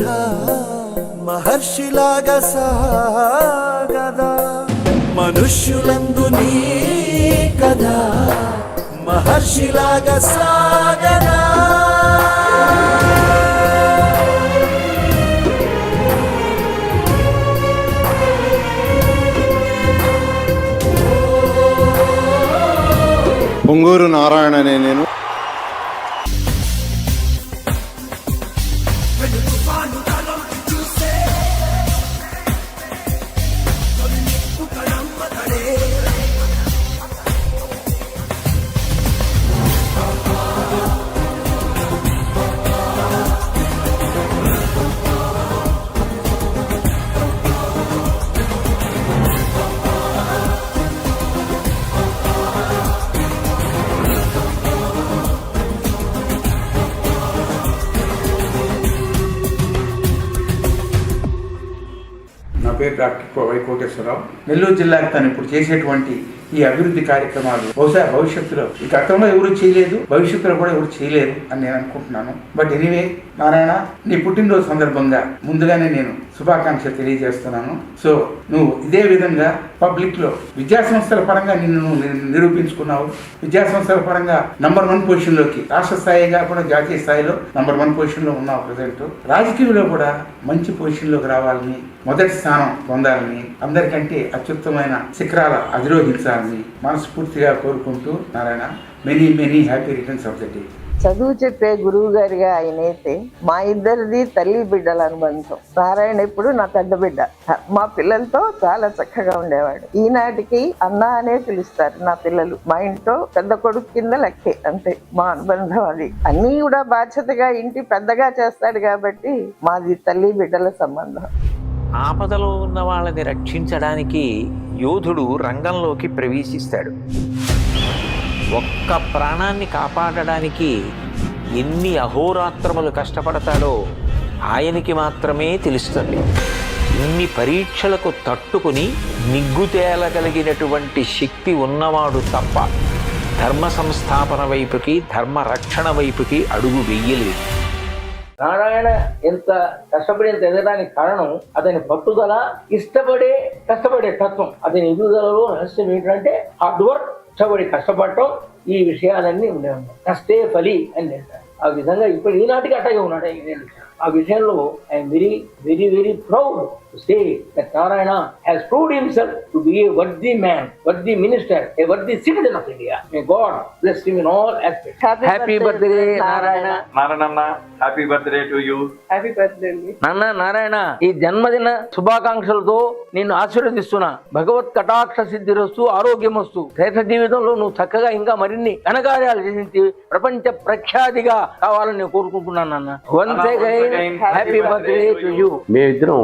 కథ మహర్షిలాగా సాగదా. మనుష్యులందు నీ కథ మహర్షిలాగా సాగదా. పొంగూరు నారాయణ అనే నేను. పేరు డాక్టర్ వై కోటేశ్వరరావు నెల్లూరు జిల్లాకి తను ఇప్పుడు చేసేటువంటి ఈ అభివృద్ధి కార్యక్రమాలు బహుశా భవిష్యత్తులో. ఈ గతంలో ఎవరు చేయలేదు భవిష్యత్తులో కూడా ఎవరు చేయలేరు అని నేను అనుకుంటున్నాను. బట్ ఎనీవే నారాయణ నీ పుట్టినరోజు సందర్భంగా ముందుగానే నేను శుభాకాంక్షలు తెలియజేస్తున్నాను. సో నువ్వు ఇదే విధంగా పబ్లిక్లో విద్యా సంస్థల పరంగా నిన్ను నువ్వు నిరూపించుకున్నావు. విద్యా సంస్థల పరంగా నంబర్ వన్ పొజిషన్లోకి రాష్ట్ర స్థాయి కాకుండా జాతీయ స్థాయిలో నంబర్ వన్ పొజిషన్లో ఉన్నావు ప్రజెంట్. రాజకీయంలో కూడా మంచి పొజిషన్లోకి రావాలని మొదటి స్థానం పొందాలని అందరికంటే అత్యుత్తమైన శిఖరాల అధిరోహించాలని మనస్ఫూర్తిగా కోరుకుంటూ Narayana many many happy returns of the day చదువు చెప్పే గురువు గారిగా ఆయన అయితే మా ఇద్దరిది తల్లి బిడ్డల అనుబంధం నారాయణ ఇప్పుడు నా పెద్ద బిడ్డ. మా పిల్లలతో చాలా చక్కగా ఉండేవాడు. ఈనాటికి అన్న అనే పిలుస్తారు నా పిల్లలు. మా ఇంట్లో పెద్ద కొడుకు కింద లెక్కే అంతే. మా అనుబంధం అది. అన్నీ కూడా బాధ్యతగా ఇంటి పెద్దగా చేస్తాడు కాబట్టి మాది తల్లి బిడ్డల సంబంధం. ఆపదలో ఉన్న వాళ్ళని రక్షించడానికి యోధుడు రంగంలోకి ప్రవేశిస్తాడు. ఒక్క ప్రాణాన్ని కాపాడడానికి ఎన్ని అహోరాత్రములు కష్టపడతాడో ఆయనకి మాత్రమే తెలుస్తుంది. ఇన్ని పరీక్షలకు తట్టుకుని నిగ్గుతేలగలిగినటువంటి శక్తి ఉన్నవాడు తప్ప ధర్మ సంస్థాపన వైపుకి ధర్మ రక్షణ వైపుకి అడుగు వెయ్యలేదు నారాయణ ఎంత కష్టపడి ఎంత ఎదగడానికి కారణం అతని పట్టుదల ఇష్టపడే కష్టపడే తత్వం అతని ఎదుగుదలలో రహస్యం ఏంటంటే హార్డ్ వర్క్ కష్టపడి కష్టపడటం ఈ విషయాలన్నీ ఉండే ఉన్నాయి కష్టే ఫలి అని అంటారు. ఆ విధంగా ఇప్పుడు ఈనాటికి అట్టగే ఉన్నాడు ఆ విషయంలో I'm very very very proud to say that Narayana has proved himself to be a worthy man worthy minister a worthy citizen of India may God bless him in all aspects happy birthday Narayana నారాయణన్న happy birthday to you happy birthday అండి నాన్న నారాయణ ఈ జన్మదిన శుభాకాంక్షలతో నిన్ను ఆశీర్వదిస్తున్నా. భగవత్ కటాక్ష సిద్ధిరస్తు ఆరోగ్యమస్తు శ్రేష్ఠ జీవితంలో నువ్వు చక్కగా ఇంకా మరిన్ని ఘనకార్యాలు చేసి ప్రపంచ ప్రఖ్యాతిగా కావాలని నేను కోరుకుంటున్నాను నాన్న. Once again happy birthday to you మేమిద్దరం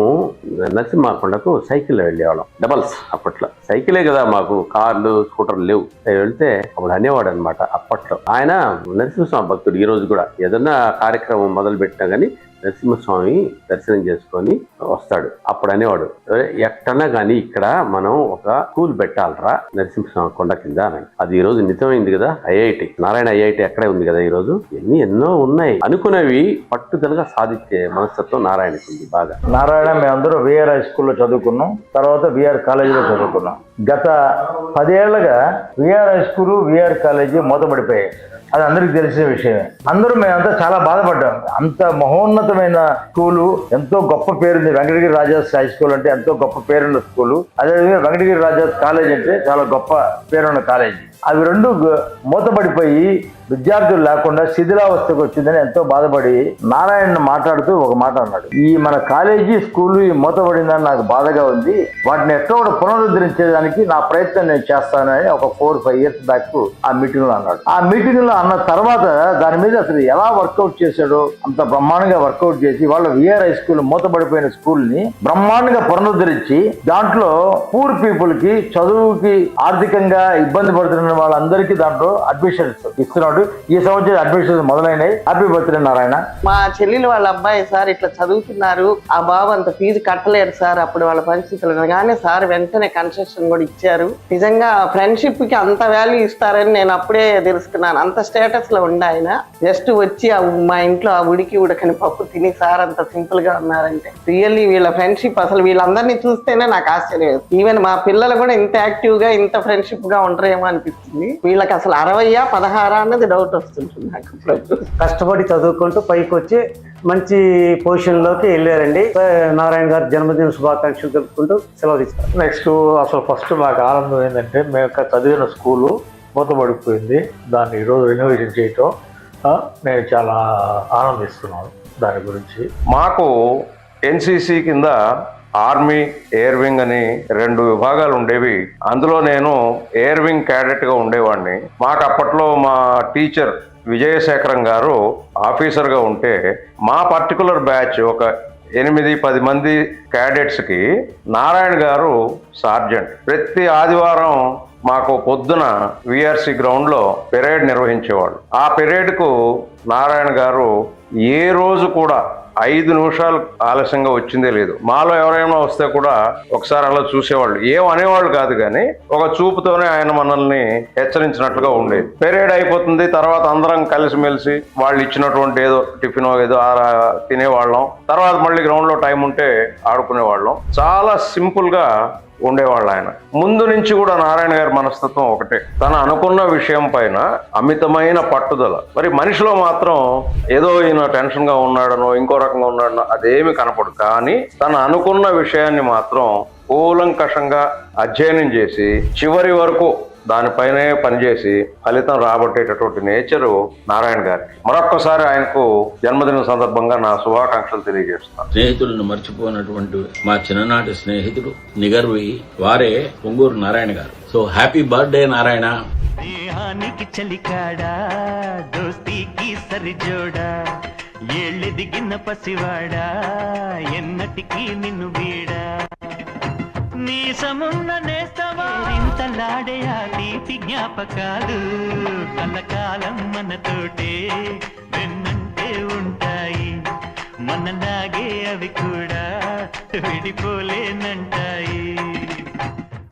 నరసింహాకొండకు సైకిల్ వెళ్ళేవాళ్ళం. డబల్స్ అప్పట్లో. సైకిలే కదా మాకు కార్లు స్కూటర్లు లేవు. వెళ్తే అప్పుడు అనేవాడు అనమాట అప్పట్లో. ఆయన నరసింహస్వామి భక్తుడు ఈ రోజు కూడా. ఏదన్నా కార్యక్రమం మొదలు పెట్టినా గానీ నరసింహస్వామి దర్శనం చేసుకొని వస్తాడు. అప్పుడు అనేవాడు "ఒరే, ఎట్టన్నా గానీ ఇక్కడ మనం ఒక స్కూల్ పెట్టాలరా నరసింహస్వామి కొండ కింద అని అది ఈ రోజు నిజమైంది కదా ఐఐటి. నారాయణ ఐఐటి అక్కడే ఉంది కదా ఈ రోజు ఎన్ని ఎన్నో ఉన్నాయి. అనుకునేవి పట్టుదలగా సాధించే మనస్తత్వం నారాయణకి ఉంది బాగా. నారాయణ మేమందరూ విఆర్ హై స్కూల్లో చదువుకున్నాం. తర్వాత విఆర్ కాలేజీలో చదువుకున్నాం. గత పదేళ్ళుగా VR high school VR college మూతపడిపోయాయి. అది అందరికీ తెలిసిన విషయమే. అందరూ మేమంతా చాలా బాధపడ్డాం. అంత మహోన్నతమైన స్కూలు ఎంతో గొప్ప పేరుంది వెంకటగిరి రాజాస్ హై స్కూల్ అంటే ఎంతో గొప్ప పేరున్న స్కూలు. అదేవిధంగా వెంకటగిరి రాజాస్ కాలేజ్ అంటే చాలా గొప్ప పేరున్న కాలేజీ. అవి రెండు మూతపడిపోయి విద్యార్థులు లేకుండా శిథిలావస్థకు వచ్చిందని ఎంతో బాధపడి నారాయణ మాట్లాడుతూ ఒక మాట అన్నాడు. ఈ మన కాలేజీ స్కూల్ ఈ మూతపడిందని నాకు బాధగా ఉంది. వాటిని ఎక్కడ కూడా పునరుద్ధరించేదానికి నా ప్రయత్నం నేను చేస్తానని ఒక ఫోర్ ఫైవ్ ఇయర్స్ బ్యాక్ ఆ మీటింగ్లో అన్నాడు. ఆ మీటింగ్లో అన్న తర్వాత దాని మీద అసలు ఎలా వర్కౌట్ చేశాడో అంత బ్రహ్మాండంగా వర్కౌట్ చేసి వాళ్ళ విఆర్ హై స్కూల్ మూతపడిపోయిన స్కూల్ని బ్రహ్మాండంగా పునరుద్ధరించి దాంట్లో పూర్ పీపుల్కి చదువుకి ఆర్థికంగా ఇబ్బంది పడుతున్న వాళ్ళందరికీ దాంట్లో అడ్మిషన్స్ ఇస్తున్నాడు ఈ సంవత్సరం అడ్మిషన్స్ మొదలైనాయి హ్యాపీ బర్త్డే నారాయణ. మా చెల్లెలు వాళ్ళ అబ్బాయి సార్ ఇట్లా చదువుతున్నారు. ఆ బాబు అంత ఫీజు కట్టలేరు సార్. అప్పుడు వాళ్ళ పరిస్థితులు కానీ సార్ వెంటనే కన్సెషన్ కూడా ఇచ్చారు. నిజంగా ఫ్రెండ్షిప్కి అంత వాల్యూ ఇస్తారని నేను అప్పుడే తెలుసుకున్నాను. అంత స్టేటస్లో ఉండాయన ఆయన. జస్ట్ వచ్చి ఆ మా ఇంట్లో ఆ ఉడికి ఉడకని పప్పు తిని సార్ అంత సింపుల్గా ఉన్నారంటే. రియల్లీ వీళ్ళ ఫ్రెండ్షిప్ అసలు వీళ్ళందరినీ చూస్తేనే నాకు ఆశ్చర్యం. ఈవెన్ మా పిల్లలు కూడా ఇంత యాక్టివ్గా ఇంత ఫ్రెండ్షిప్గా ఉంటారేమో అనిపిస్తుంది. వీళ్ళకి అసలు అరవయ్యా పదహారా అన్నది డౌట్ వస్తుంటుంది నాకు. కష్టపడి చదువుకుంటూ పైకి వచ్చి మంచి పొజిషన్లోకి వెళ్ళారండి నారాయణ గారి జన్మదిన శుభాకాంక్షలు తెలుపుకుంటూ సెలవు తీసుకుంటాం నెక్స్ట్ అసలు ఫస్ట్ మాకు ఆనందం ఏంటంటే మేము యొక్క చదివిన స్కూలు మూతపడిపోయింది దాన్ని ఈరోజు రెనోవేషన్ చేయటం ఆ, నేను చాలా ఆనందిస్తున్నాను దాని గురించి. మాకు ఎన్సిసి కింద ఆర్మీ ఎయిర్ వింగ్ అని రెండు విభాగాలు ఉండేవి. అందులో నేను ఎయిర్ వింగ్ క్యాడెట్గా ఉండేవాడిని. మాకు అప్పట్లో మా టీచర్ విజయశేఖరం గారు ఆఫీసర్గా ఉంటే మా పర్టికులర్ బ్యాచ్ ఒక ఎనిమిది పది మంది క్యాడెట్స్కి నారాయణ గారు సార్జెంట్. ప్రతి ఆదివారం మాకు పొద్దున విఆర్సి గ్రౌండ్లో పెరేడ్ నిర్వహించేవాళ్ళు. ఆ పెరేడ్కు నారాయణ గారు ఏ రోజు కూడా ఐదు నిమిషాలు ఆలస్యంగా వచ్చిందే లేదు. మాలో ఎవరైనా వస్తే కూడా ఒకసారి అలా చూసేవాళ్ళు. ఏం అనేవాళ్ళు కాదు కానీ ఒక చూపుతోనే ఆయన మనల్ని హెచ్చరించినట్లుగా ఉండేది. పెరేడ్ అయిపోతుంది తర్వాత అందరం కలిసిమెలిసి వాళ్ళు ఇచ్చినటువంటి ఏదో టిఫిన్ ఏదో తినేవాళ్ళం. తర్వాత మళ్ళీ గ్రౌండ్లో టైం ఉంటే ఆడుకునేవాళ్ళం. చాలా సింపుల్గా ఉండేవాళ్ళు ఆయన ముందు నుంచి కూడా నారాయణ గారి మనస్తత్వం ఒకటే. తను అనుకున్న విషయం పైన అమితమైన పట్టుదల. మరి మనిషిలో మాత్రం ఏదో ఈయన టెన్షన్గా ఉన్నాడనో ఇంకో రకంగా ఉన్నాడనో అదేమి కనపడు కానీ తను అనుకున్న విషయాన్ని మాత్రం కూలంకషంగా అధ్యయనం చేసి చివరి వరకు దానిపైనే పనిచేసి ఫలితం రాబట్టేటటువంటి నేచరు నారాయణ గారికి మరొక్కసారి ఆయనకు జన్మదిన సందర్భంగా నా శుభాకాంక్షలు తెలియజేస్తున్నాను స్నేహితులను మర్చిపోయినటువంటి మా చిన్ననాటి స్నేహితుడు నిగర్వి వారే పొంగూరు నారాయణ గారు. So happy birthday Narayana. దేహానికి చలికాడా దోస్తీకి సరిజోడా ఏళ్ళెదిగిన పసివాడా ఎన్నటికీ నిన్ను వీడా. నీ సమున్న నేస్తవా? ఇంతలాడే ఆ తీపి జ్ఞాపకాలు కలకాలం మనతోటే వెన్నంటే ఉంటాయి. మనలాగే అవి కూడా విడిపోలేనంటాయి.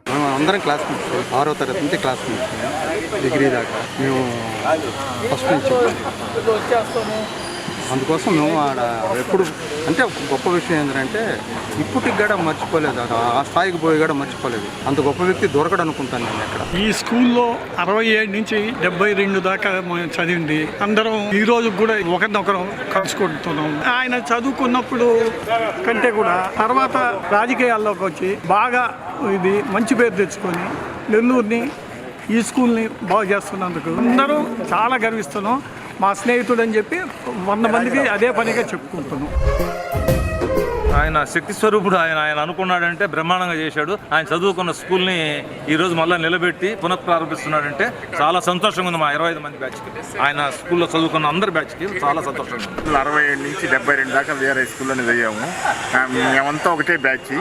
మేము అందరం క్లాస్మేట్స్. ఆరో తరగతి నుంచి క్లాస్మేట్స్. డిగ్రీ దాకా. మేము ఫస్ట్ నుంచి. అందుకోసం మేము ఆడ ఎప్పుడు అంటే గొప్ప విషయం ఏంటంటే ఇప్పటికి కూడా మర్చిపోలేదు. ఆ స్థాయికి పోయి కూడా మర్చిపోలేదు. అంత గొప్ప వ్యక్తి దొరకడం అనుకుంటాను నేను ఇక్కడ ఈ స్కూల్లో అరవై ఏడు నుంచి డెబ్బై రెండు దాకా చదివింది. అందరం ఈ రోజు కూడా ఒకరినొకరం కలుసుకుంటున్నాం. ఆయన చదువుకున్నప్పుడు కంటే కూడా తర్వాత రాజకీయాల్లోకి వచ్చి బాగా ఇది మంచి పేరు తెచ్చుకొని నెల్లూరుని ఈ స్కూల్ని బాగు చేస్తున్నందుకు అందరూ చాలా గర్విస్తున్నాం. మా స్నేహితుడు అని చెప్పి వంద మందికి అదే పనిగా చెప్పుకుంటున్నాం. ఆయన శక్తి స్వరూపుడు ఆయన ఆయన అనుకున్నాడంటే బ్రహ్మాండంగా చేశాడు. ఆయన చదువుకున్న స్కూల్ని ఈరోజు మళ్ళీ నిలబెట్టి పునఃప్రారంభిస్తున్నాడంటే చాలా సంతోషంగా ఉంది మా ఇరవై ఐదు మంది బ్యాచ్కి ఆయన స్కూల్లో చదువుకున్న అందరి బ్యాచ్కి చాలా సంతోషంగా ఉంది. అరవై ఏడు నుంచి డెబ్బై రెండు దాకా వేరే స్కూల్లోనే చదివాము. మేమంతా ఒకటే బ్యాచ్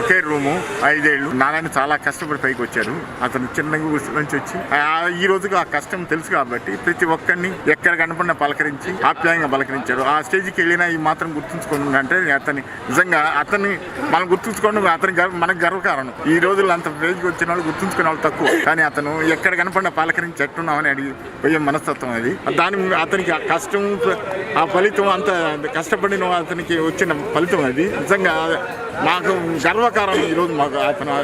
ఒకే రూము ఐదేళ్ళు. నారాయణ చాలా కష్టపడి పైకి వచ్చారు అతను చిన్న నుంచి వచ్చి ఆ, ఈ రోజుకి ఆ కష్టం తెలుసు కాబట్టి ప్రతి ఒక్కరిని ఎక్కడ కనపడినా పలకరించి ఆప్యాయంగా పలకరించారు ఆ స్టేజ్కి వెళ్ళినా ఈ మాత్రం గుర్తుంచుకుంటుందంటే అంటే అతని నిజంగా అతన్ని మనం గుర్తుంచుకోవడం అతని గర్వ మనకు గర్వకారణం. ఈ రోజుల్లో అంత స్టేజ్కి వచ్చిన వాళ్ళు గుర్తుంచుకునే వాళ్ళు తక్కువ. కానీ అతను ఎక్కడ కనపడినా పాలకరించి ఎట్టున్నామని అడిగి పోయే మనస్తత్వం అది. దాని అతనికి ఆ కష్టం ఆ ఫలితం అంత కష్టపడిన అతనికి వచ్చిన ఫలితం అది. నిజంగా మాకు గర్వకారణం ఈరోజు మాకు అతను ఆ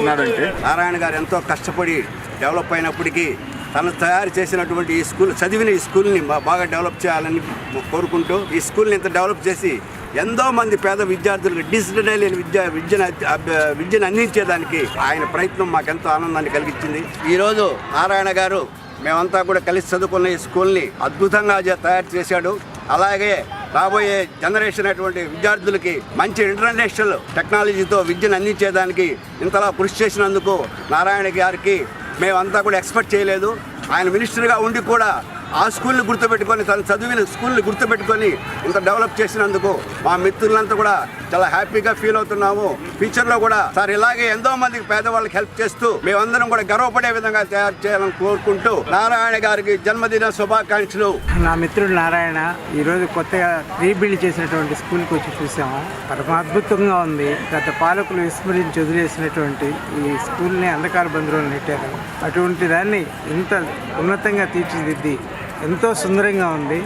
ఉన్నాడంటే నారాయణ గారు ఎంతో కష్టపడి డెవలప్ అయినప్పటికీ తను తయారు చేసినటువంటి ఈ స్కూల్ చదివిన ఈ స్కూల్ని బాగా డెవలప్ చేయాలని కోరుకుంటూ ఈ స్కూల్ని ఇంత డెవలప్ చేసి ఎంతో మంది పేద విద్యార్థులకు డిజిటల్ విద్య విద్యను విద్యను అందించేదానికి ఆయన ప్రయత్నం మాకెంతో ఆనందాన్ని కలిగించింది. ఈరోజు నారాయణ గారు మేమంతా కూడా కలిసి చదువుకున్న ఈ స్కూల్ని అద్భుతంగా తయారు చేశాడు. అలాగే రాబోయే జనరేషన్ అటువంటి విద్యార్థులకి మంచి ఇంటర్నేషనల్ టెక్నాలజీతో విద్యను అందించేదానికి ఇంతలా కృషి చేసినందుకు నారాయణ గారికి మేమంతా కూడా ఎక్స్పెక్ట్ చేయలేదు. ఆయన మినిస్టర్గా ఉండి కూడా ఆ స్కూల్ని గుర్తుపెట్టుకొని తను చదివిన స్కూల్ని గుర్తుపెట్టుకొని ఇంత డెవలప్ చేసినందుకు మా మిత్రులంతా కూడా చాలా హ్యాపీగా ఫీల్ అవుతున్నాము. ఫ్యూచర్లో కూడా సార్ ఇలాగే ఎంతో మందికి పేదవాళ్ళకి హెల్ప్ చేస్తూ మేమందరం కూడా గర్వపడే విధంగా తయారు చేయాలని కోరుకుంటూ నారాయణ గారికి జన్మదిన శుభాకాంక్షలు. నా మిత్రుడు నారాయణ ఈరోజు కొత్తగా రీబిల్డ్ చేసినటువంటి స్కూల్కి వచ్చి చూసాము పరమాద్భుతంగా ఉంది. గత పాలకులు విస్మరించి వదిలేసినటువంటి ఈ స్కూల్ని అంధకార బంధువులు నెట్టారు. అటువంటి దాన్ని ఇంత ఉన్నతంగా తీర్చిదిద్ది ఎంతో సుందరంగా ఉంది.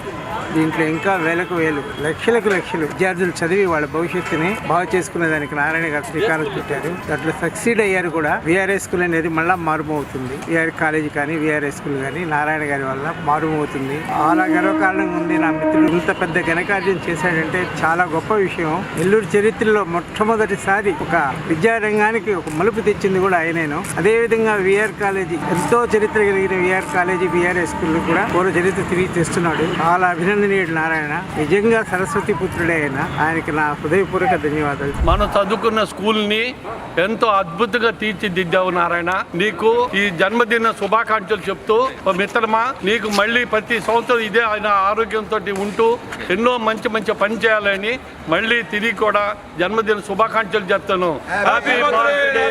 దీంట్లో ఇంకా వేలకు వేలు లక్షలకు లక్షలు విద్యార్థులు చదివి వాళ్ళ భవిష్యత్తుని బాగు చేసుకునే దానికి నారాయణ గారు శ్రీకారం చుట్టారు. దాంట్లో సక్సీడ్ అయ్యారు కూడా. విఆర్ఎస్ స్కూల్ అనేది మళ్ళా మారుమవుతుంది. విఆర్ కాలేజ్ కానీ విఆర్ఎస్ స్కూల్ కానీ నారాయణ గారి వల్ల మారుమవుతుంది. చాలా గర్వకారణంగా ఉంది నా మిత్రుడు ఇంత పెద్ద ఘనకార్యం చేశాడంటే చాలా గొప్ప విషయం. నెల్లూరు చరిత్రలో మొట్టమొదటిసారి ఒక విద్యారంగానికి ఒక మలుపు తెచ్చింది కూడా ఆయనేను. అదేవిధంగా విఆర్ కాలేజీ ఎంతో చరిత్ర కలిగిన విఆర్ కాలేజీ విఆర్ఎస్ స్కూల్ కూడా పూర్వ చరిత్ర తిరిగి తెస్తున్నాడు. చాలా అభినందనీయుడు నారాయణ. నిజంగా సరస్వతి పుత్రుడే ఆయన ఆయనకి నా హృదయపూర్వక ధన్యవాదాలు. మనం చదువుకున్న స్కూల్ని ఎంతో అద్భుతంగా తీర్చిదిద్దావు నారాయణ. నీకు ఈ జన్మదిన శుభాకాంక్షలు చెప్తూ ఓ మిత్రమా నీకు మళ్ళీ ప్రతి సంవత్సరం ఇదే ఆయన ఆరోగ్యంతో ఉంటూ ఎన్నో మంచి మంచి పని చేయాలని మళ్ళీ తిరిగి కూడా జన్మదిన శుభాకాంక్షలు చెప్తాను. హ్యాపీ బర్త్డే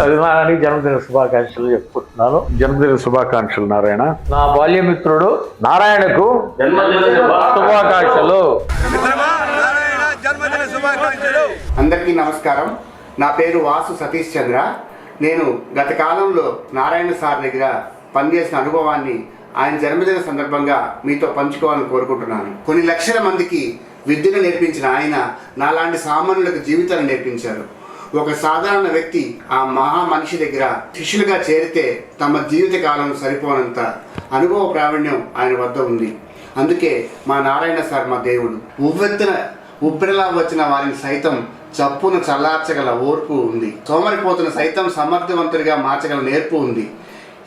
అభిమానానికి జన్మదిన శుభాకాంక్షలు చెప్పుకుంటున్నాను. జన్మదిన శుభాకాంక్షలు నారాయణ. నా బాల్యమిత్రుడు నారాయణకు జన్మదిన శుభాకాంక్షలు. నారాయణ జన్మదిన శుభాకాంక్షలు. అందరికీ నమస్కారం. నా పేరు వాసు సతీష్ చంద్ర. నేను గత కాలంలో నారాయణ సార్ దగ్గర పనిచేసిన అనుభవాన్ని ఆయన జన్మదిన సందర్భంగా మీతో పంచుకోవాలని కోరుకుంటున్నాను. కొన్ని లక్షల మందికి విద్యను నేర్పించిన ఆయన నాలాంటి సామాన్యులకు జీవితాన్ని నేర్పించారు. ఒక సాధారణ వ్యక్తి ఆ మహా మనిషి దగ్గర శిష్యులుగా చేరితే తమ జీవిత కాలం సరిపోనంత అనుభవ ప్రావీణ్యం ఆయన వద్ద ఉంది. అందుకే మా నారాయణ సార్ మా దేవుడు. ఉవ్వెత్తిన ఉప్పెనలా వచ్చిన వారిని సైతం చప్పును చల్లార్చగల ఓర్పు ఉంది. సోమరిపోతున్న సైతం సమర్థవంతుడిగా మార్చగల నేర్పు ఉంది.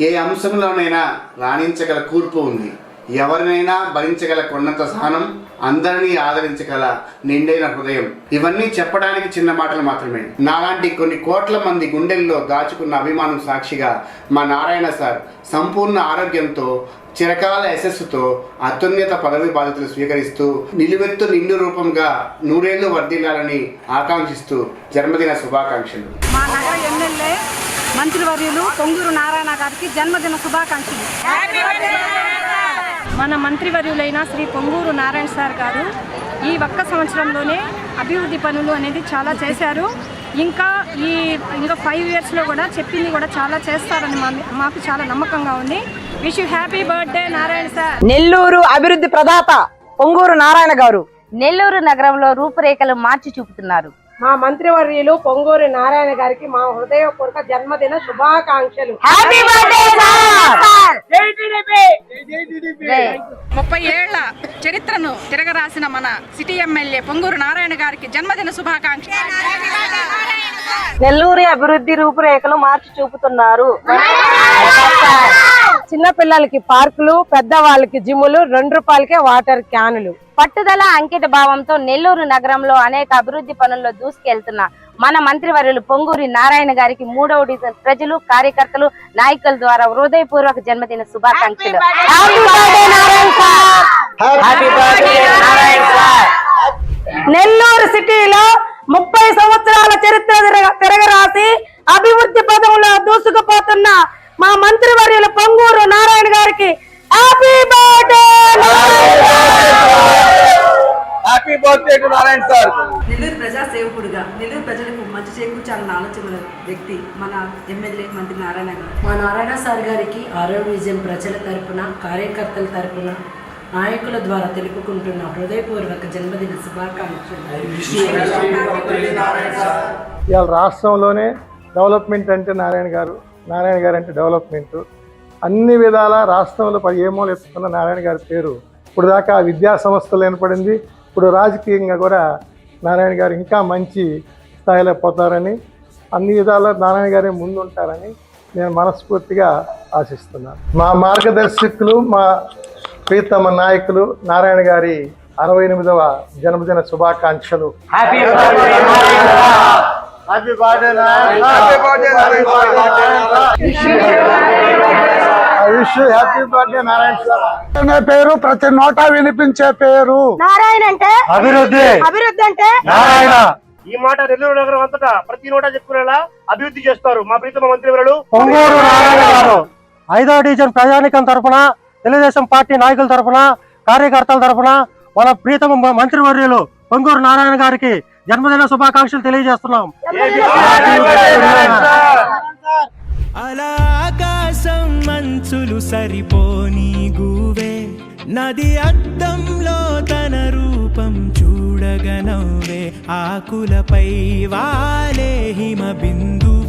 ఏ అంశంలోనైనా రాణించగల కూర్పు ఉంది. ఎవరినైనా భరించగల కొండంత సహనం అందరినీ ఆదరించగల నిండైన హృదయం. ఇవన్నీ చెప్పడానికి చిన్న మాటలు మాత్రమే. నాలాంటి కొన్ని కోట్ల మంది గుండెల్లో దాచుకున్న అభిమానం సాక్షిగా మా నారాయణ సార్ సంపూర్ణ ఆరోగ్యంతో చిరకాల యశస్సుతో అత్యున్నత పదవి బాధ్యతలు స్వీకరిస్తూ నిలువెత్తు నిండు రూపంగా నూరేళ్ళు వర్ధిల్లాలని ఆకాంక్షిస్తూ జన్మదిన శుభాకాంక్షలు. మా నగర ఎమ్మెల్యే మంత్రివర్యులు పొంగూరు నారాయణ గారికి జన్మదిన శుభాకాంక్షలు. మన మంత్రివర్యులైన శ్రీ పొంగూరు నారాయణ సార్ గారు ఈ ఒక్క సంవత్సరంలోనే అభివృద్ధి పనులు అనేది చాలా చేశారు. ఇంకా ఈ ఇంకా ఫైవ్ ఇయర్స్లో కూడా చెప్పింది కూడా చాలా చేస్తారని మా మాకు చాలా నమ్మకంగా ఉంది. Wish you happy birthday Narayana sir. Nellore అభివృద్ధి ప్రదాత పొంగూరు నారాయణ గారు. నెల్లూరు నగరంలో రూపురేఖలు మార్చి చూపుతున్నారు. మా మంత్రివర్యులు పొంగూరు నారాయణ గారికి మా హృదయపూర్వక జన్మదిన శుభాకాంక్షలు. ముప్పై ఏళ్ళ చరిత్రను తిరగరాసిన మన సిటీ ఎమ్మెల్యే పొంగూరు నారాయణ గారికి జన్మదిన శుభాకాంక్ష నెల్లూరు అభివృద్ధి రూపురేఖలు మార్చి చూపుతున్నారు. చిన్న పిల్లలకి పార్కులు పెద్ద వాళ్ళకి జిమ్ములు రెండు రూపాయలకే వాటర్ క్యానులు. పట్టుదల అంకిత భావంతో నెల్లూరు నగరంలో అనేక అభివృద్ధి పనుల్లో దూసుకెళ్తున్న మన మంత్రివర్యులు పొంగూరి నారాయణ గారికి మూడవ డివిజన్ ప్రజలు కార్యకర్తలు నాయకుల ద్వారా హృదయపూర్వక జన్మదిన శుభాకాంక్షలు Happy birthday, Narayana sir! Happy birthday Narayana sir Nellore సిటీలో ముప్పై సంవత్సరాల చరిత్ర తిరగ- తిరగరాసి అభివృద్ధి పదంలో దూసుకుపోతున్న మా మంత్రివర్యులు పొంగూరు నారాయణ గారికి happy birthday happy birthday to Narayana sir Nellore ప్రజా సేవకుడుగా నెల్లూరు ప్రజలకు మంచి చేకూర్చాలన్న ఆలోచన వ్యక్తి మన ఎమ్మెల్యే మంత్రి నారాయణ గారు. మా నారాయణ సార్ గారికి ఆరోగ్య విజయం ప్రజల తరపున కార్యకర్తల తరపున నాయకుల ద్వారా తెలుపుకుంటున్న హృదయపూర్వక జన్మదిన శుభాకాంక్షలు. ఇవాళ రాష్ట్రంలోనే డెవలప్మెంట్ అంటే నారాయణ గారు నారాయణ గారు అంటే డెవలప్మెంట్. అన్ని విధాల రాష్ట్రంలో పది ఏమోలు ఎత్తుకున్న నారాయణ గారి పేరు ఇప్పుడు దాకా విద్యా సంస్థలు ఏర్పడింది ఇప్పుడు రాజకీయంగా కూడా నారాయణ గారు ఇంకా మంచి స్థాయిలో పోతారని అన్ని విధాల నారాయణ గారే ముందుంటారని నేను మనస్ఫూర్తిగా ఆశిస్తున్నాను మా మార్గదర్శకులు మా ప్రీతమ నాయకులు నారాయణ గారి అరవై ఎనిమిదవ జన్మదిన శుభాకాంక్షలు happy wish happy birthday Narayana అనే పేరు ప్రతి నోటా వినిపించే పేరు. నారాయణ అంటే? అభివృద్ధి. అభివృద్ధి అంటే? నారాయణ. ఈ మాట నెల్లూరు నగరం అంతటా ప్రతి నోటా చెప్పుకునేలా అభివృద్ధి చేస్తారు మా ప్రీతమ మంత్రివర్యులు. పొంగూరు నారాయణ గారు. ఐదో డివిజన్ ప్రజానికం తరపున తెలుగుదేశం పార్టీ నాయకుల తరపున కార్యకర్తల తరపున మన ప్రీతమ మంత్రివర్యులు పొంగూరు నారాయణ గారికి జన్మదిన శుభాకాంక్షలు తెలియజేస్తున్నాం. అలా ఆకాశం మంచులు సరిపోని గువే నది అద్దంలో తన రూపం చూడగనవే. ఆకులపై వాలే హిమ బిందువు